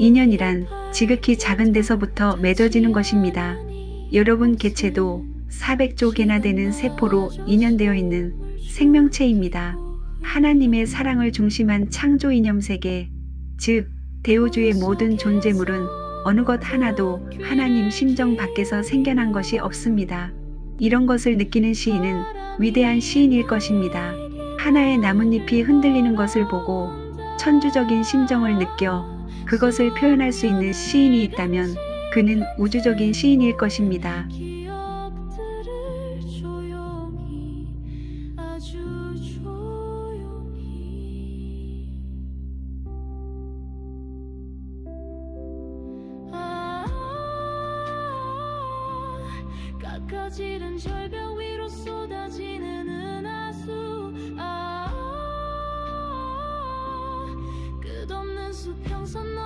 인연이란 지극히 작은 데서부터 맺어지는 것입니다. 여러분 개체도 400조 개나 되는 세포로 인연되어 있는 생명체입니다. 하나님의 사랑을 중심한 창조 이념 세계, 즉 대우주의 모든 존재물은 어느 것 하나도 하나님 심정 밖에서 생겨난 것이 없습니다. 이런 것을 느끼는 시인은 위대한 시인일 것입니다. 하나의 나뭇잎이 흔들리는 것을 보고 천주적인 심정을 느껴 그것을 표현할 수 있는 시인이 있다면 그는 우주적인 시인일 것입니다. 아 깎아지른 절벽 위로 쏟아지는 songs on